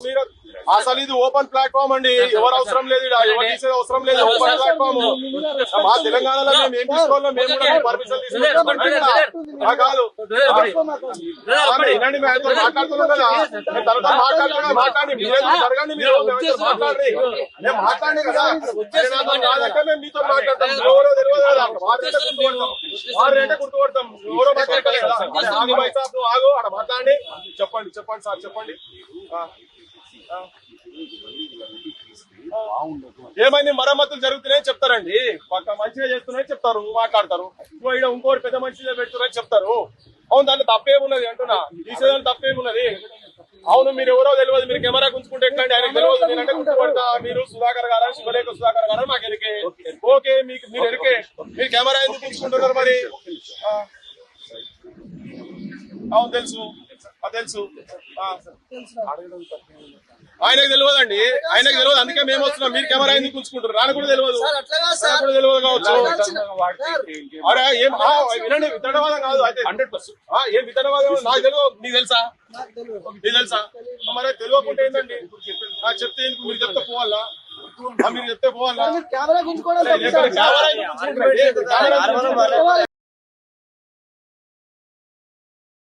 మీరు అసలు ఇది ఓపెన్ ప్లాట్ఫామ్ అండి. ఎవరు అవసరం లేదు అవసరం లేదు ఓపెన్ ప్లాట్ఫామ్. మా తెలంగాణలో మేము ఏం తీసుకోవాలో మేము కూడా పర్మిషన్ తీసుకుంటాం. ఆ, కాదు. ఆ, వినండి మేము ఆయనతో మాట్లాడుతున్నాం కదా. మాట్లాడుతున్నా. మాట్లాడి మీరు జరగండి. మీరు మేమైతే మాట్లాడండి. మేము కదా. కాదంటే మీతో మాట్లాడతాం. ఎవరో తెలియదు కదా. వారంటే గుర్తుపడతాం. వారంటే గుర్తుపడతాం. ఎవరో మాట్లాడలేదు కదా. అరే, ఆగు అక్కడ మాట్లాడండి. చెప్పండి చెప్పండి సార్ చెప్పండి. ఏమైంది? మరమ్మతులు జరుగుతున్నాయని చెప్తారండి. పక్క మంచిగా చేస్తున్నాయని చెప్తారు మాట్లాడతారు. ఇంకో ఈడ ఇంకోటి పెద్ద మంచిగా పెడుతున్నారని చెప్తారు. అవును దాంట్లో తప్పేమున్నది అంటున్నా. తీసేదాన్ని తప్పేమున్నది? అవును మీరు ఎవరో తెలియదు. మీరు కెమెరా గుంచుకుంటే ఎట్లండి? ఆయనకు తెలియదు. నేనంటే గుర్తుపడతా మీరు సుధాకర్ గారా శివలేఖ సుధాకర్ గారా? మాకు ఎరికే. ఓకే మీకు మీరు ఎరికే. మీరు కెమెరా ఎందుకు గుంచుకుంటున్నారు మరి? అవును తెలుసు. తెలుసు. ఆ. ఆయనకు తెలియదండి. ఆయనకు తెలియదు. అందుకే మేము వస్తున్నాం. మీరు కెమెరా ఎందుకు ఉంచుకుంటారు రాని కూడా తెలియదు. కూడా తెలియదు కావచ్చు. అరే ఏం వినండి విత్తనవాదం కాదు. అయితే హండ్రెడ్ పర్సెంట్. ఏం విత్తనవాదం? నాకు తెలియదు. నీకు తెలుసా? నీకు తెలుసా? మరి తెలియకుంటే ఏంటండి ఆ, చెప్తే ఎందుకు? మీరు చెప్తే పోవాలా? మీరు చెప్తే పోవాలా? కెమెరా గుంజుకోవడం